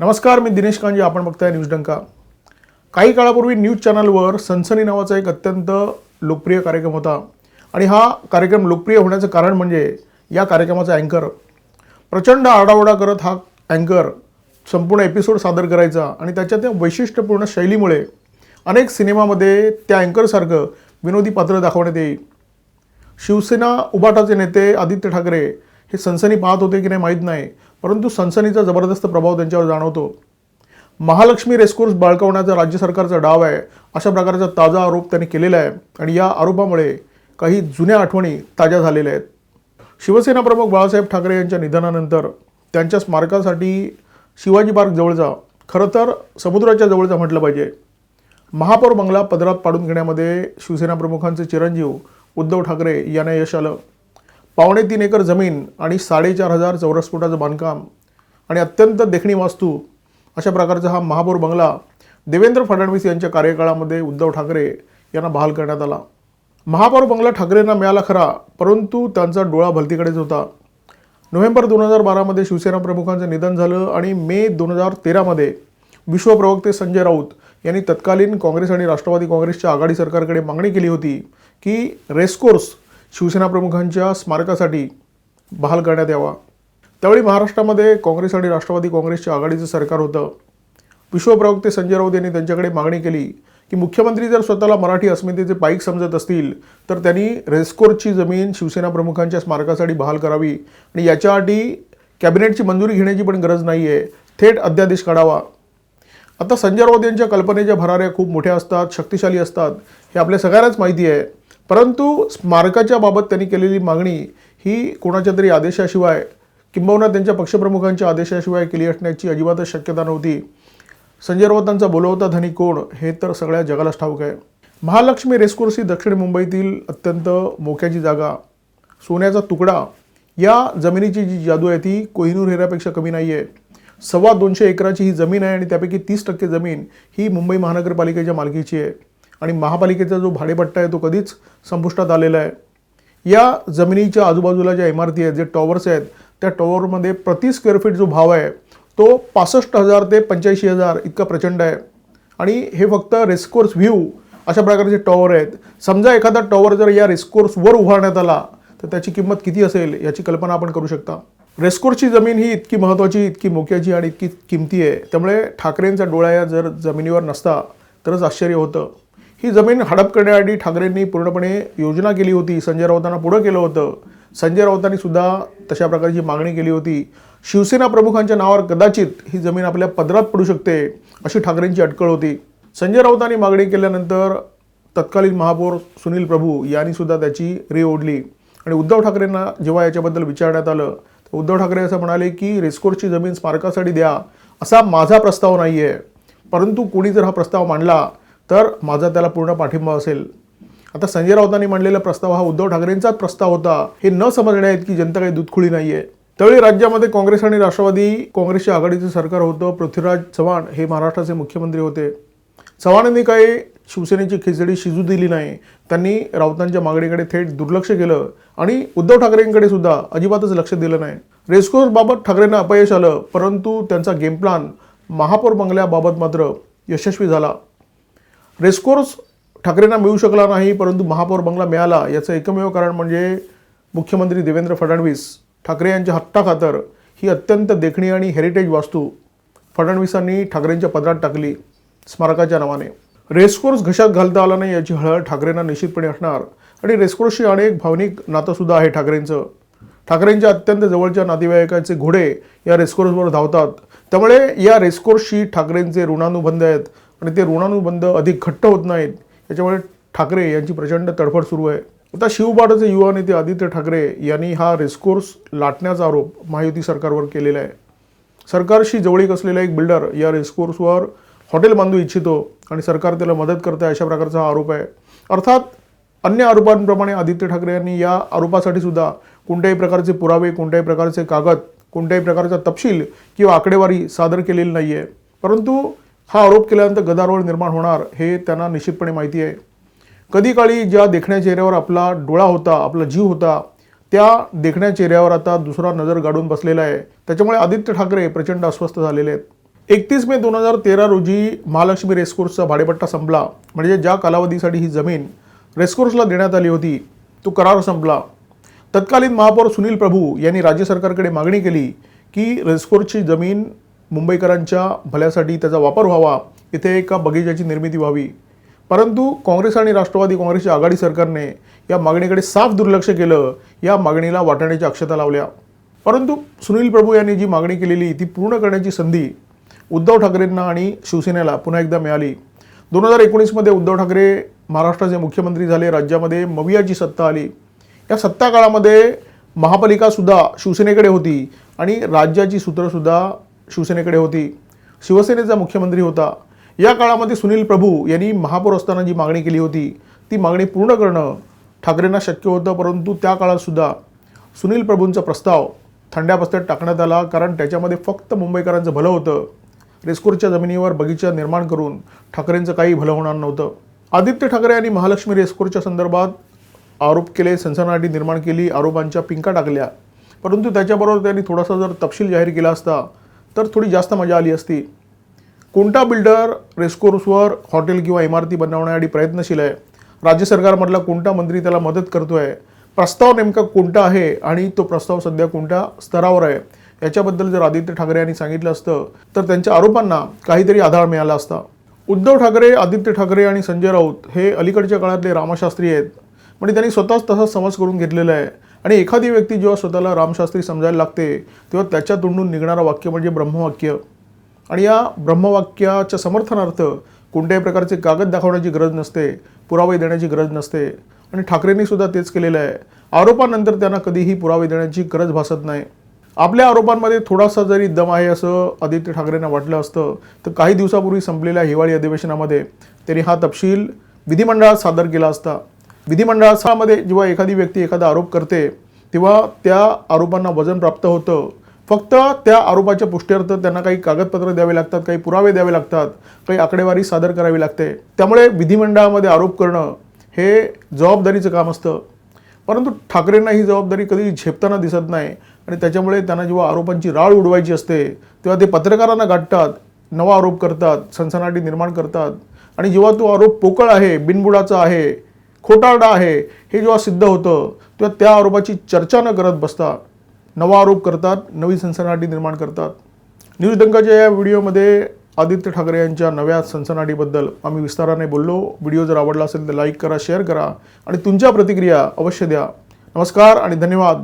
नमस्कार मी दिनेश कांजे आपण बघताय न्यूज डंका. काही काळापूर्वी न्यूज चॅनलवर सनसनी नावाचा एक अत्यंत लोकप्रिय कार्यक्रम होता. आणि हा कार्यक्रम लोकप्रिय होण्याचं कारण म्हणजे या कार्यक्रमाचा अँकर. प्रचंड आरडाओरडा करत हा अँकर संपूर्ण एपिसोड सादर करायचा आणि त्याच्या त्या वैशिष्ट्यपूर्ण शैलीमुळे अनेक सिनेमामध्ये त्या अँकरसारखं विनोदी पात्र दाखवण्यात येईल. शिवसेना उबाटाचे नेते आदित्य ठाकरे हे सनसनी पाहत होते की नाही माहीत नाही. परंतु सनसनीचा जबरदस्त प्रभाव त्यांच्यावर जाणवतो. महालक्ष्मी रेस्कोर्स बाळकावण्याचा राज्य सरकारचा डाव आहे अशा प्रकारचा ताजा आरोप त्यांनी केलेला आहे आणि या आरोपामुळे काही जुन्या आठवणी ताज्या झालेल्या आहेत. शिवसेना प्रमुख बाळासाहेब ठाकरे यांच्या निधनानंतर त्यांच्या स्मारकासाठी शिवाजी पार्क जवळचा खरं तर समुद्राच्या जवळचा म्हटलं पाहिजे. महापौर बंगला पदरात पाडून घेण्यामध्ये शिवसेना प्रमुखांचे चिरंजीव उद्धव ठाकरे यांना यश आलं. पावणे तीन एकर जमीन आणि साडेचार हजार चौरस फुटाचं बांधकाम आणि अत्यंत देखणी वास्तू अशा प्रकारचा हा महापौर बंगला देवेंद्र फडणवीस यांच्या कार्यकाळामध्ये उद्धव ठाकरे यांना बहाल करण्यात आला. महापौर बंगला ठाकरेंना मिळाला खरा परंतु त्यांचा डोळा भलतीकडेच होता. नोव्हेंबर दोन हजार बारामध्ये शिवसेना प्रमुखांचं निधन झालं आणि मे दोन हजार तेरामध्ये विश्वप्रवक्ते संजय राऊत यांनी तत्कालीन काँग्रेस आणि राष्ट्रवादी काँग्रेसच्या आघाडी सरकारकडे मागणी केली होती की रेसकोर्स शिवसेना प्रमुखांच्या स्मारकासाठी बहाल करण्यात यावा. त्यावेळी महाराष्ट्रामध्ये काँग्रेस आणि राष्ट्रवादी काँग्रेसच्या आघाडीचं सरकार होतं. विश्वप्रवक्ते संजय राऊत यांनी त्यांच्याकडे मागणी केली की मुख्यमंत्री जर स्वतःला मराठी अस्मितेचे पाईक समजत असतील तर त्यांनी रेस्कोरची जमीन शिवसेना प्रमुखांच्या स्मारकासाठी बहाल करावी आणि याच्यासाठी कॅबिनेटची मंजुरी घेण्याची पण गरज नाही आहे थेट अध्यादेश काढावा. आता संजय राऊत यांच्या कल्पनेच्या भराऱ्या खूप मोठ्या असतात शक्तिशाली असतात हे आपल्या सगळ्यांनाच माहिती आहे. परंतु स्मारकाच्या बाबत त्यांनी केलेली मागणी ही कोणाच्या तरी आदेशाशिवाय किंबहुना त्यांच्या पक्षप्रमुखांच्या आदेशाशिवाय केली असण्याची अजिबातच शक्यता नव्हती. संजय राऊतांचा बोलवता धनी कोण हे तर सगळ्या जगालाच ठाऊक आहे. महालक्ष्मी रेस्कोर्स ही दक्षिण मुंबईतील अत्यंत मोक्याची जागा. सोन्याचा तुकडा. या जमिनीची जी जादू आहे ती कोहिनूर हिऱ्यापेक्षा कमी नाही आहे सव्वा दोनशे एकराची ही जमीन आहे आणि त्यापैकी तीस टक्के जमीन ही मुंबई महानगरपालिकेच्या मालकीची आहे. आणि महापालिकेचा जो भाडेपट्टा आहे तो कधीच संपुष्टात आलेला आहे. या जमिनीच्या आजूबाजूला ज्या इमारती आहेत जे टॉवर्स आहेत त्या टॉवरमध्ये प्रति स्क्वेअर फीट जो भाव आहे तो पासष्ट हजार ते पंच्याऐंशी हजार इतका प्रचंड आहे. आणि हे फक्त रेस्कोर्स व्ह्यू अशा प्रकारचे टॉवर आहेत समजा एखादा टॉवर जर या रेस्कोर्सवर उभारण्यात आला तर त्याची किंमत किती असेल याची कल्पना आपण करू शकता. रेस्कोर्सची जमीन ही इतकी महत्त्वाची इतकी मोक्याची आणि इतकी किमती आहे. त्यामुळे ठाकरेंचा डोळा या जर जमिनीवर नसता तरच आश्चर्य होतं. ही जमीन हडप करण्यासाठी ठाकरेंनी पूर्णपणे योजना केली होती संजय राऊतांना पुढं केलं होतं. संजय राऊतांनी सुद्धा तशा प्रकारची मागणी केली होती. शिवसेना प्रमुखांच्या नावावर कदाचित ही जमीन आपल्या पदरात पडू शकते अशी ठाकरेंची अटकळ होती. संजय राऊतांनी मागणी केल्यानंतर तत्कालीन महापौर सुनील प्रभू यांनी सुद्धा त्याची रे ओढली. आणि उद्धव ठाकरेंना जेव्हा याच्याबद्दल विचारण्यात आलं तर उद्धव ठाकरे असं म्हणाले की रेस्कोर्सची जमीन स्मारकासाठी द्या असा माझा प्रस्ताव नाही आहे परंतु कोणी जर हा प्रस्ताव मांडला तर माझा त्याला पूर्ण पाठिंबा असेल. आता संजय राऊतांनी मांडलेला प्रस्ताव हा उद्धव ठाकरेंचाच प्रस्ताव होता. हे न समजण्या की जनता काही दुधखुळी नाही आहे त्यावेळी राज्यामध्ये काँग्रेस आणि राष्ट्रवादी काँग्रेसच्या आघाडीचं सरकार होतं. पृथ्वीराज चव्हाण हे महाराष्ट्राचे मुख्यमंत्री होते. चव्हाणांनी काही शिवसेनेची खिचडी शिजू दिली नाही. त्यांनी राऊतांच्या मागणीकडे थेट दुर्लक्ष केलं आणि उद्धव ठाकरेंकडे सुद्धा अजिबातच लक्ष दिलं नाही. रेस्कोर्सबाबत ठाकरेंना अपयश आलं परंतु त्यांचा गेम प्लान महापौर बंगल्याबाबत मात्र यशस्वी झाला. रेस्कोर्स ठाकरेंना मिळू शकला नाही परंतु महापौर बंगला मिळाला. याचं एकमेव कारण म्हणजे मुख्यमंत्री देवेंद्र फडणवीस. ठाकरे यांच्या हत्ताखातर ही अत्यंत देखणी आणि हेरिटेज वास्तू फडणवीसांनी ठाकरेंच्या पदरात टाकली स्मारकाच्या नावाने. रेसकोर्स घशात घालता आला नाही याची हळहळ ठाकरेंना निश्चितपणे असणार. आणि रेसकोर्सशी अनेक भावनिक नातंसुद्धा आहे ठाकरेंचं. ठाकरेंच्या अत्यंत जवळच्या नातेवाईकांचे घोडे या रेस्कोर्सवर धावतात. त्यामुळे या रेसकोर्सशी ठाकरेंचे ऋणानुबंध आहेत. आणि ते ऋणानुबंध अधिक घट्ट होत नाहीत. याच्यामुळे ठाकरे यांची प्रचंड तडफड सुरू आहे. आता शिवबाडाचे युवा नेते आदित्य ठाकरे यांनी हा रेस्कोर्स लाटण्याचा आरोप महायुती सरकारवर केलेला आहे. सरकारशी जवळीक असलेला एक बिल्डर या रेस्कोर्सवर हॉटेल बांधू इच्छितो आणि सरकार त्याला मदत करते अशा प्रकारचा हा आरोप आहे. अर्थात अन्य आरोपांप्रमाणे आदित्य ठाकरे यांनी या आरोपासाठी सुद्धा कोणत्याही प्रकारचे पुरावे कोणत्याही प्रकारचे कागद कोणत्याही प्रकारचा तपशील किंवा आकडेवारी सादर केलेली नाही आहे परंतु हा आरोप केल्यानंतर गदारोळ निर्माण होणार हे त्यांना निश्चितपणे माहिती आहे. कधी काळी ज्या देखण्या चेहऱ्यावर आपला डोळा होता आपला जीव होता त्या देखण्या चेहऱ्यावर आता दुसरा नजर गाडून बसलेला आहे. त्याच्यामुळे आदित्य ठाकरे प्रचंड अस्वस्थ झालेले आहेत. एकतीस मे दोन हजार तेरा रोजी महालक्ष्मी रेसकोर्सचा भाडेपट्टा संपला. म्हणजे ज्या कालावधीसाठी ही जमीन रेसकोर्सला देण्यात आली होती तो करार संपला. तत्कालीन महापौर सुनील प्रभू यांनी राज्य सरकारकडे मागणी केली की रेसकोर्सची जमीन मुंबईकरांच्या भल्यासाठी त्याचा वापर व्हावा इथे एका बगीचाची निर्मिती व्हावी. परंतु काँग्रेस आणि राष्ट्रवादी काँग्रेसच्या आघाडी सरकारने या मागणीकडे साफ दुर्लक्ष केलं या मागणीला वाटाण्याच्या अक्षता लावल्या. परंतु सुनील प्रभू यांनी जी मागणी केलेली ती पूर्ण करण्याची संधी उद्धव ठाकरेंना आणि शिवसेनेला पुन्हा एकदा मिळाली. दोन हजार एकोणीसमध्ये उद्धव ठाकरे महाराष्ट्राचे मुख्यमंत्री झाले राज्यामध्ये मवियाची सत्ता आली. या सत्ता काळामध्ये महापालिकासुद्धा शिवसेनेकडे होती आणि राज्याची सूत्रंसुद्धा शिवसेनेकडे होती. शिवसेनेचा मुख्यमंत्री होता. या काळामध्ये सुनील प्रभू यांनी महापौर असताना जी मागणी केली होती ती मागणी पूर्ण करणं ठाकरेंना शक्य होतं परंतु त्या काळातसुद्धा सुनील प्रभूंचा प्रस्ताव थंड्या पस्त्यात टाकण्यात आला कारण त्याच्यामध्ये फक्त मुंबईकरांचं भलं होतं. रेस्कोरच्या जमिनीवर बगीचा निर्माण करून ठाकरेंचं काही भलं होणार नव्हतं. आदित्य ठाकरे यांनी महालक्ष्मी रेस्कोरच्या संदर्भात आरोप केले सनसनाटी निर्माण केली आरोपांच्या पिंका टाकल्या. परंतु त्याच्याबरोबर त्यांनी थोडासा जर तपशील जाहीर केला असता तर थोडी जास्त मजा आली असती. कोणता बिल्डर रेस्कोर्सवर हॉटेल किंवा इमारती बनवण्यासाठी प्रयत्नशील आहे? राज्य सरकारमधला कोणता मंत्री त्याला मदत करतो आहे प्रस्ताव नेमका कोणता आहे आणि तो प्रस्ताव सध्या कोणत्या स्तरावर आहे? याच्याबद्दल जर आदित्य ठाकरे यांनी सांगितलं असतं तर त्यांच्या आरोपांना काहीतरी आधार मिळाला असता. उद्धव ठाकरे आदित्य ठाकरे आणि संजय राऊत हे अलीकडच्या काळातले रामशास्त्री आहेत. म्हणजे त्यांनी स्वतःच तसा समज करून घेतलेला आहे. आणि एखादी व्यक्ती जेव्हा स्वतःला रामशास्त्री समजायला लागते तेव्हा त्याच्या तोंडून निघणारं वाक्य म्हणजे ब्रह्मवाक्य. आणि या ब्रह्मवाक्याच्या समर्थनार्थ कोणत्याही प्रकारचे कागद दाखवण्याची गरज नसते पुरावे देण्याची गरज नसते. आणि ठाकरेंनी सुद्धा तेच केलेलं आहे. आरोपानंतर त्यांना कधीही पुरावे देण्याची गरज भासत नाही. आपल्या आरोपांमध्ये थोडासा जरी दम आहे असं आदित्य ठाकरेंना वाटलं असतं तर काही दिवसापूर्वी संपलेल्या हिवाळी अधिवेशनामध्ये त्यांनी हा तपशील विधिमंडळात सादर केला असता. विधिमंडळामध्ये जेव्हा एखादी व्यक्ती एखादा आरोप करते तेव्हा त्या आरोपांना वजन प्राप्त होतं. फक्त त्या आरोपाच्या पुष्ट्यर्थ त्यांना काही कागदपत्र द्यावे लागतात काही पुरावे द्यावे लागतात काही आकडेवारी सादर करावी लागते. त्यामुळे विधिमंडळामध्ये आरोप करणं हे जबाबदारीचं काम असतं. परंतु ठाकरेंना ही जबाबदारी कधी झेपताना दिसत नाही आणि त्याच्यामुळे त्यांना जेव्हा आरोपांची राळ उडवायची असते तेव्हा ते पत्रकारांना गाठतात नवा आरोप करतात सनसनाटी निर्माण करतात. आणि जेव्हा तो आरोप पोकळ आहे बिनबुडाचा आहे खोटारडा आहे हे जेव्हा सिद्ध होतं तेव्हा त्या आरोपाची चर्चा न करत बसता नवा आरोप करतात नवी सनसनाटी निर्माण करतात. न्यूज डंकाच्या या व्हिडिओमध्ये आदित्य ठाकरे यांच्या नव्या सनसनाटीबद्दल आम्ही विस्ताराने बोललो. व्हिडिओ जर आवडला असेल तर लाईक करा शेअर करा आणि तुमच्या प्रतिक्रिया अवश्य द्या. नमस्कार आणि धन्यवाद.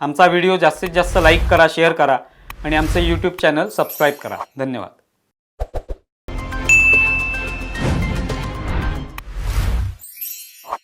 आमचा व्हिडिओ जास्तीत जास्त लाईक करा शेअर करा आणि आमचं यूट्यूब चॅनल सबस्क्राईब करा. धन्यवाद.